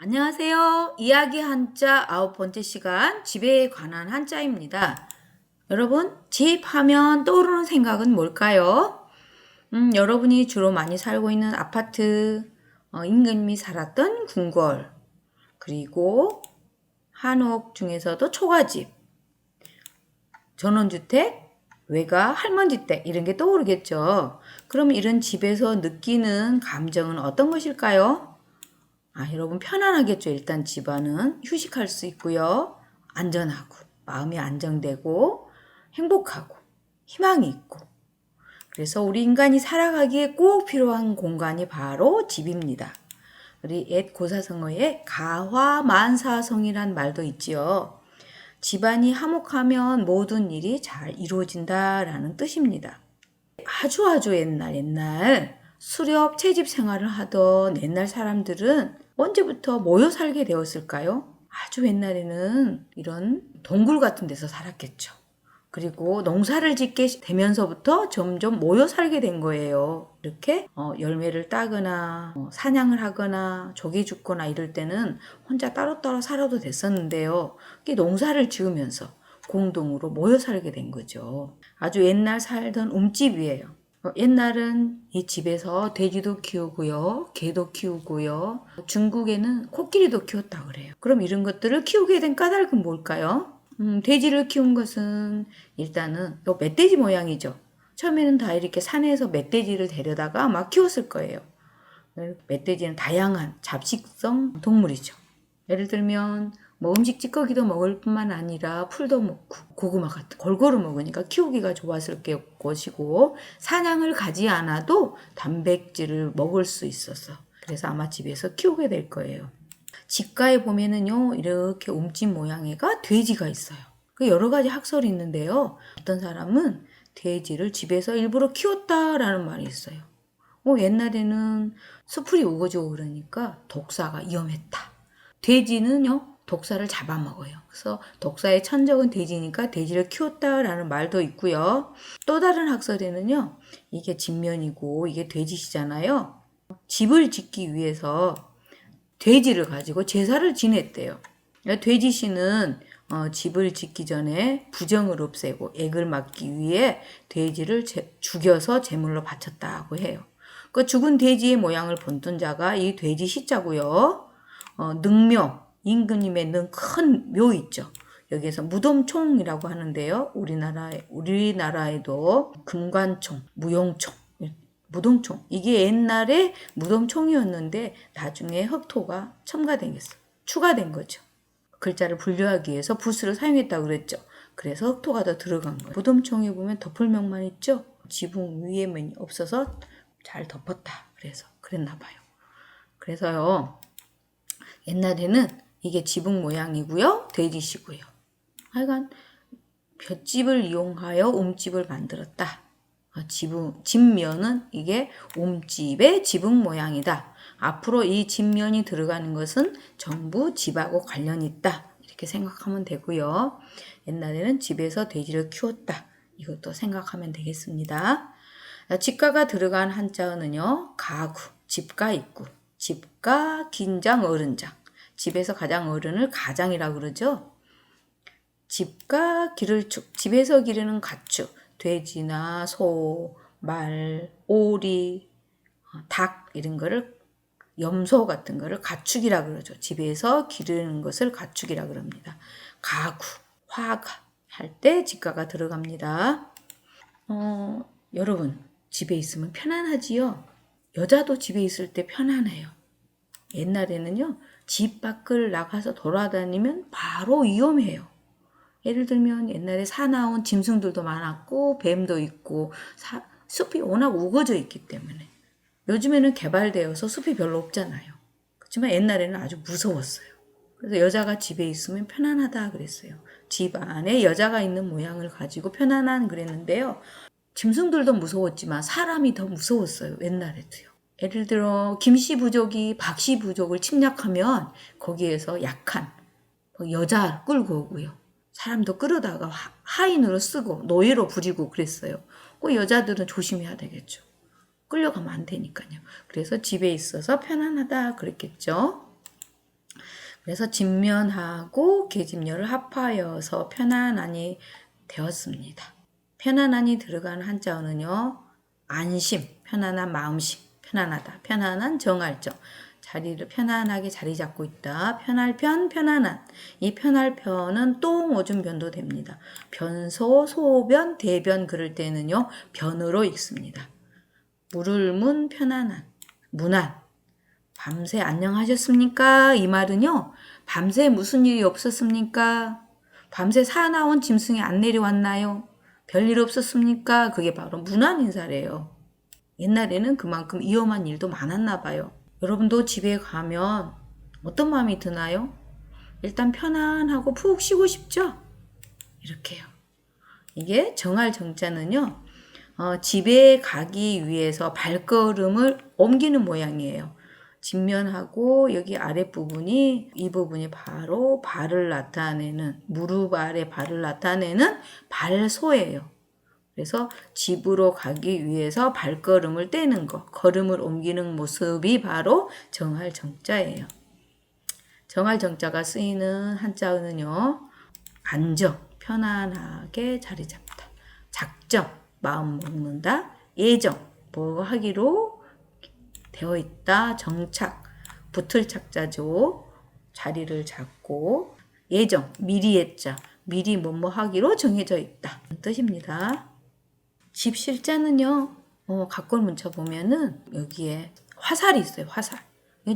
안녕하세요. 이야기 한자 아홉 번째 시간 집에 관한 한자입니다. 여러분, 집 하면 떠오르는 생각은 뭘까요? 음, 여러분이 주로 많이 살고 있는 아파트, 어, 임금님이 살았던 궁궐, 그리고 한옥 중에서도 초가집, 전원주택, 외가, 할머니댁 이런 게 떠오르겠죠. 그럼 이런 집에서 느끼는 감정은 어떤 것일까요? 아, 여러분 편안하겠죠. 일단 집안은 휴식할 수 있고요. 안전하고 마음이 안정되고 행복하고 희망이 있고 그래서 우리 인간이 살아가기에 꼭 필요한 공간이 바로 집입니다. 우리 옛 고사성어에 가화만사성이란 말도 있지요. 집안이 화목하면 모든 일이 잘 이루어진다라는 뜻입니다. 아주 아주 옛날 옛날 수렵 채집 생활을 하던 옛날 사람들은 언제부터 모여 살게 되었을까요? 아주 옛날에는 이런 동굴 같은 데서 살았겠죠. 그리고 농사를 짓게 되면서부터 점점 모여 살게 된 거예요. 이렇게 어, 열매를 따거나 어, 사냥을 하거나 조개 죽거나 이럴 때는 혼자 따로따로 살아도 됐었는데요. 이게 농사를 지으면서 공동으로 모여 살게 된 거죠. 아주 옛날 살던 움집이에요. 어, 옛날은 이 집에서 돼지도 키우고요, 개도 키우고요, 중국에는 코끼리도 키웠다 그래요. 그럼 이런 것들을 키우게 된 까닭은 뭘까요? 음, 돼지를 키운 것은 일단은 요 멧돼지 모양이죠. 처음에는 다 이렇게 산에서 멧돼지를 데려다가 막 키웠을 거예요. 멧돼지는 다양한 잡식성 동물이죠. 예를 들면 뭐 음식 찌꺼기도 먹을 뿐만 아니라 풀도 먹고 고구마 같은 골고루 먹으니까 키우기가 좋았을 것이고 사냥을 가지 않아도 단백질을 먹을 수 있어서 그래서 아마 집에서 키우게 될 거예요. 집가에 보면은요 이렇게 움집 모양의가 돼지가 있어요. 그 여러 가지 학설이 있는데요. 어떤 사람은 돼지를 집에서 일부러 키웠다라는 말이 있어요. 어, 옛날에는 수풀이 우거지고 그러니까 독사가 위험했다. 돼지는요 독사를 잡아먹어요. 그래서 독사의 천적은 돼지니까 돼지를 키웠다라는 말도 있고요. 또 다른 학설에는요, 이게 진면이고 이게 돼지시잖아요. 집을 짓기 위해서 돼지를 가지고 제사를 지냈대요. 돼지씨는 어, 집을 짓기 전에 부정을 없애고 액을 막기 위해 돼지를 제, 죽여서 제물로 바쳤다고 해요. 그 죽은 돼지의 모양을 본뜬 자가 이 돼지 시자고요. 어, 능묘, 임금님의 는 큰 묘 있죠. 여기에서 무덤총이라고 하는데요. 우리나라에 우리나라에도 금관총, 무용총, 무덤총 이게 옛날에 무덤총이었는데 나중에 흑토가 첨가된 게 추가된 거죠. 글자를 분류하기 위해서 붓을 사용했다고 그랬죠. 그래서 흑토가 더 들어간 거예요. 무덤총에 보면 덮을명만 있죠. 지붕 위에면이 없어서 잘 덮었다. 그래서 그랬나 봐요. 그래서요. 옛날에는 이게 지붕 모양이고요. 돼지시고요. 하여간 볏집을 이용하여 옴집을 만들었다. 지붕, 집면은 이게 옴집의 지붕 모양이다. 앞으로 이 집면이 들어가는 것은 전부 집하고 관련이 있다. 이렇게 생각하면 되고요. 옛날에는 집에서 돼지를 키웠다. 이것도 생각하면 되겠습니다. 집가가 들어간 한자어는요. 가구, 집가 있고, 집가, 긴장, 어른장. 집에서 가장 어른을 가장이라고 그러죠. 집과 기를 축, 집에서 기르는 가축, 돼지나 소, 말, 오리, 어, 닭 이런 거를 염소 같은 거를 가축이라 그러죠. 집에서 기르는 것을 가축이라 그럽니다. 가구, 화가 할 때 집가가 들어갑니다. 어, 여러분 집에 있으면 편안하지요. 여자도 집에 있을 때 편안해요. 옛날에는요 집 밖을 나가서 돌아다니면 바로 위험해요. 예를 들면 옛날에 사나운 짐승들도 많았고 뱀도 있고 사, 숲이 워낙 우거져 있기 때문에 요즘에는 개발되어서 숲이 별로 없잖아요. 그렇지만 옛날에는 아주 무서웠어요. 그래서 여자가 집에 있으면 편안하다 그랬어요. 집 안에 여자가 있는 모양을 가지고 편안한 그랬는데요. 짐승들도 무서웠지만 사람이 더 무서웠어요. 옛날에도요. 예를 들어 김씨 부족이 박씨 부족을 침략하면 거기에서 약한 뭐 여자 끌고 오고요. 사람도 끌어다가 하인으로 쓰고 노예로 부리고 그랬어요. 그 여자들은 조심해야 되겠죠. 끌려가면 안 되니까요. 그래서 집에 있어서 편안하다 그랬겠죠. 그래서 진면하고 계집녀를 합하여서 편안하니 되었습니다. 편안하니 들어가는 한자어는요. 안심, 편안한 마음심, 편안하다, 편안한 정할정. 자리를 편안하게 자리 잡고 있다. 편할 편, 편안한. 이 편할 편은 또 오줌 변도 됩니다. 변소, 소변, 대변 그럴 때는요. 변으로 읽습니다. 물을 문 편안한. 문안. 밤새 안녕하셨습니까? 이 말은요. 밤새 무슨 일이 없었습니까? 밤새 사나운 짐승이 안 내려왔나요? 별일 없었습니까? 그게 바로 문안 인사래요. 옛날에는 그만큼 위험한 일도 많았나 봐요. 여러분도 집에 가면 어떤 마음이 드나요? 일단 편안하고 푹 쉬고 싶죠? 이렇게요. 이게 정할 정자는요. 어, 집에 가기 위해서 발걸음을 옮기는 모양이에요. 직면하고 여기 아랫부분이 이 부분이 바로 발을 나타내는 무릎 아래 발을 나타내는 발소예요. 그래서 집으로 가기 위해서 발걸음을 떼는 것, 걸음을 옮기는 모습이 바로 정할 정자예요. 정할 정자가 쓰이는 한자는요. 안정, 편안하게 자리 잡다. 작정, 마음 먹는다. 예정, 뭐 하기로 되어 있다. 정착, 붙을 착자죠. 자리를 잡고 예정, 미리 했자, 미리 뭐뭐 하기로 정해져 있다. 뜻입니다. 집실자는요, 어, 각골 문자 보면은 여기에 화살이 있어요. 화살.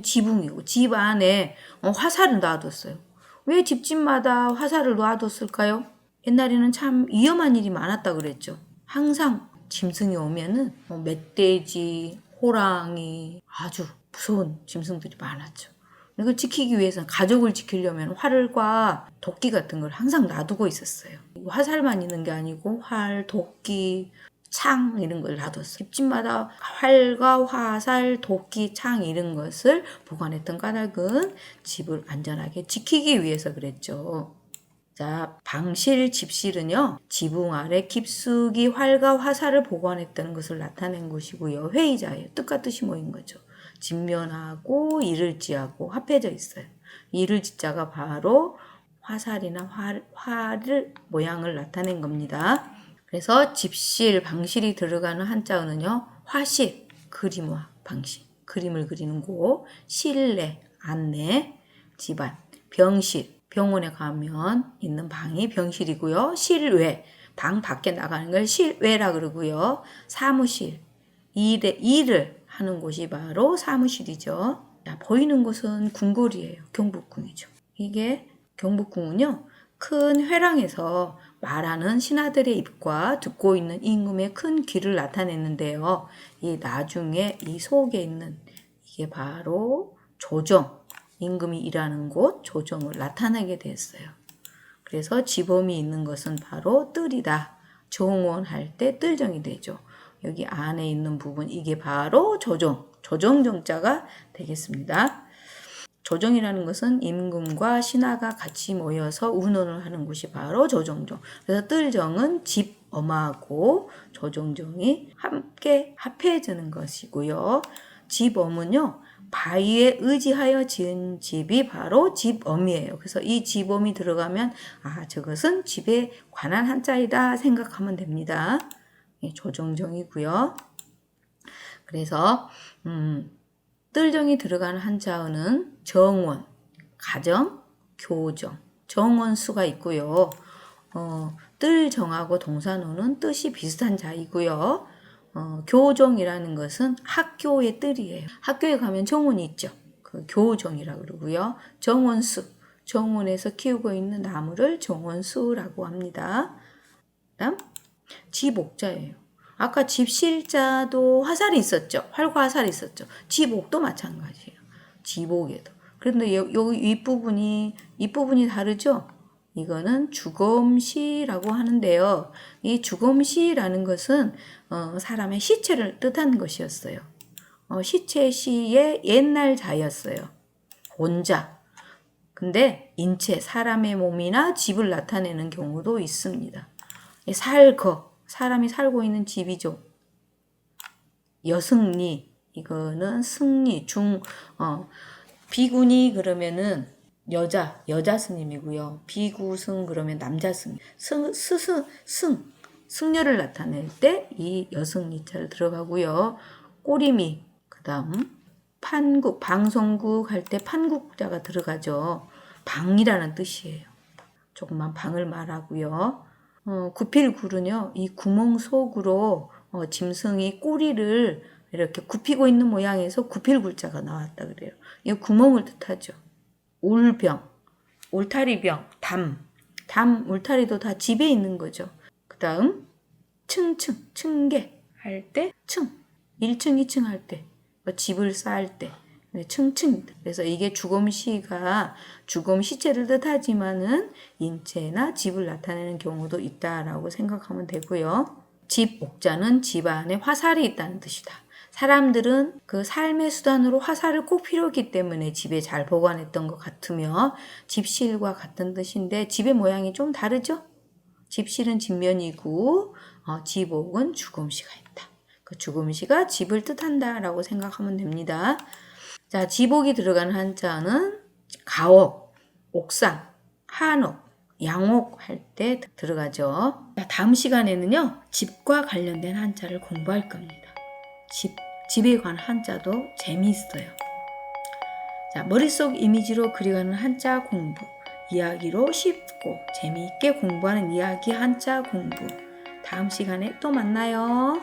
지붕이고 집 안에 어, 화살을 놔뒀어요. 왜 집집마다 화살을 놔뒀을까요? 옛날에는 참 위험한 일이 많았다 그랬죠. 항상 짐승이 오면은 뭐 멧돼지, 호랑이 아주 무서운 짐승들이 많았죠. 이걸 지키기 위해서 가족을 지키려면 활과 도끼 같은 걸 항상 놔두고 있었어요. 화살만 있는 게 아니고 활, 도끼, 창 이런 걸 놔뒀어요. 집집마다 활과 화살, 도끼, 창 이런 것을 보관했던 까닭은 집을 안전하게 지키기 위해서 그랬죠. 자, 방실, 집실은요, 지붕 아래 깊숙이 활과 화살을 보관했다는 것을 나타낸 것이고요. 회의자예요. 뜻과 뜻이 모인 거죠. 진면하고 이를 지하고 합해져 있어요. 이를 지자가 바로 화살이나 활, 활을 모양을 나타낸 겁니다. 그래서 집실, 방실이 들어가는 한자어는요, 화실, 그림화, 방실, 그림을 그리는 곳, 실내, 안내, 집안, 병실, 병원에 가면 있는 방이 병실이고요. 실외, 방 밖에 나가는 걸 실외라 그러고요. 사무실, 일에, 일을 하는 곳이 바로 사무실이죠. 자, 보이는 곳은 궁궐이에요. 경복궁이죠. 이게 경복궁은요. 큰 회랑에서 말하는 신하들의 입과 듣고 있는 임금의 큰 귀를 나타내는데요. 이 나중에 이 속에 있는 이게 바로 조정, 임금이 일하는 곳 조정을 나타내게 됐어요. 그래서 지범이 있는 것은 바로 뜰이다. 정원할 때 뜰정이 되죠. 여기 안에 있는 부분 이게 바로 조정, 조정 정자가 되겠습니다. 조정이라는 것은 임금과 신하가 같이 모여서 운원을 하는 곳이 바로 조정정. 그래서 뜰정은 집 엄하고 조정정이 함께 합해지는 것이고요. 집엄은요. 바위에 의지하여 지은 집이 바로 집엄이에요. 그래서 이 집엄이 들어가면 아 저것은 집에 관한 한자이다 생각하면 됩니다. 예, 조정정이고요. 그래서 음, 뜰정이 들어가는 한자어는 정원, 가정, 교정, 정원수가 있고요. 어, 뜰정하고 동사노는 뜻이 비슷한 자이고요. 어, 교정이라는 것은 학교의 뜰이에요. 학교에 가면 정원이 있죠. 그 교정이라고 그러고요. 정원수, 정원에서 키우고 있는 나무를 정원수라고 합니다. 다음 지목자예요. 아까 집실자도 화살이 있었죠. 활과 화살이 있었죠. 지복도 마찬가지예요. 지복에도. 그런데 여기 윗부분이 윗부분이 다르죠. 이거는 주검시라고 하는데요. 이 주검시라는 것은 어, 사람의 시체를 뜻하는 것이었어요. 어, 시체 시의 옛날 자였어요. 혼자. 근데 인체, 사람의 몸이나 집을 나타내는 경우도 있습니다. 살거, 사람이 살고 있는 집이죠. 여승리, 이거는 승리, 중, 어, 비군이 그러면은 여자 여자 스님이고요. 비구승 그러면 남자 승. 승 스승 승 승려를 나타낼 때 이 여승 이자를 들어가고요. 꼬리미 그다음 판국 방송국 할 때 판국자가 들어가죠. 방이라는 뜻이에요. 조그만 방을 말하고요. 어, 구필굴은요, 이 구멍 속으로 어, 짐승이 꼬리를 이렇게 굽히고 있는 모양에서 구필굴자가 나왔다 그래요. 이 구멍을 뜻하죠. 울병, 울타리병, 담, 담, 울타리도 다 집에 있는 거죠. 그 다음, 층층, 층계 할 때, 층, 1층, 2층 할 때, 뭐 집을 쌓을 때, 네, 층층. 그래서 이게 주검시가 주검 시체를 뜻하지만은 인체나 집을 나타내는 경우도 있다라고 생각하면 되고요. 집 옥자는 집 안에 화살이 있다는 뜻이다. 사람들은 그 삶의 수단으로 화살을 꼭 필요했기 때문에 집에 잘 보관했던 것 같으며 집실과 같은 뜻인데 집의 모양이 좀 다르죠? 집실은 집면이고 어, 집옥은 주검시가 있다. 그 주검시가 집을 뜻한다라고 생각하면 됩니다. 자, 지복이 들어가는 한자는 가옥, 옥상, 한옥, 양옥 할 때 들어가죠. 자, 다음 시간에는요, 집과 관련된 한자를 공부할 겁니다. 집, 집에 관한 한자도 재미있어요. 자, 머릿속 이미지로 그려가는 한자 공부, 이야기로 쉽고 재미있게 공부하는 이야기 한자 공부. 다음 시간에 또 만나요.